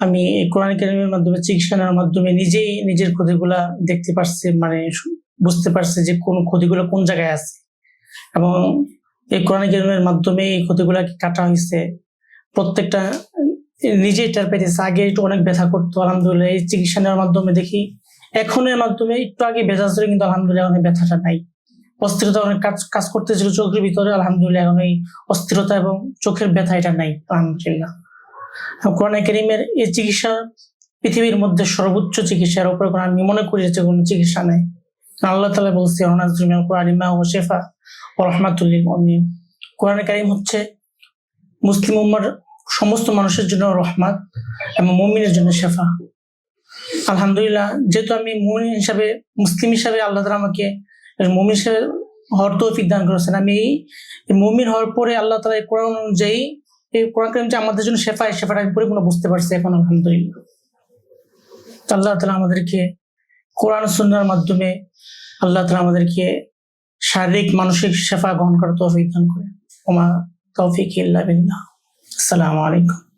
আমি কোরআন কারিমের মাধ্যমে চিকিৎসা নেওয়ার মাধ্যমে নিজেই নিজের ক্ষতিগুলা দেখতে পারছি মানে বুঝতে পারছি যে কোন ক্ষতিগুলো কোন জায়গায় আছে। এবং এই কোরআন কারিমের মাধ্যমে এই ক্ষতিগুলা কি কাটা হয়েছে প্রত্যেকটা, নিজেই টের পেতেছে আগে একটু অনেক ব্যথা করতো, আলহামদুলিল্লাহ, এই চিকিৎসা নেওয়ার মাধ্যমে দেখি এখন এর মাধ্যমে একটু আগে ব্যথা ছিল, কিন্তু আলহামদুলিল্লাহ অনেক ব্যথাটা নাই। অস্থিরতা অনেক কাজ কাজ করতেছিল চোখের ভিতরে, আলহামদুলিল্লাহ এখন এই অস্থিরতা এবং চোখের ব্যথা এটা নাই, আলহামদুলিল্লাহ। কোরআন করিমের এই চিকিৎসা পৃথিবীর মধ্যে সর্বোচ্চ চিকিৎসার উপরে কোনো আমি মনে করি যে কোনো চিকিৎসা নেই। আল্লাহ তালা বলছে অনাজমিন কোরআন ইমা ও শেফা ও রহমাতুল্লিল মুমিনিন। কোরআন কারিম হচ্ছে মুসলিম উম্মার সমস্ত মানুষের জন্য রহমাত এবং মুমিনের জন্য শেফা। আলহামদুলিল্লাহ, যেহেতু আমি মমিন হিসাবে, মুসলিম হিসাবে আল্লাহ তালা আমাকে মুমিন হিসাবে হওয়ার তৌফিক দান করেছেন, আমি এই মুমিন হওয়ার পরে আল্লাহ তালা কোরআন অনুযায়ী এই কোরআন কারিম যে আমাদের জন্য শেফা শেফাটা আমি পরিপূর্ণ বুঝতে পারছি এখন, আলহামদুলিল্লাহ। আল্লাহ তালা আমাদেরকে কোরআন সুন্নার মাধ্যমে আল্লাহ তালা আমাদেরকে শারীরিক, মানসিক শেফা গ্রহণ করার তৌফিক দান করে ওমা তৌফিক ইল্লা বিল্লাহ। আসসালামু আলাইকুম।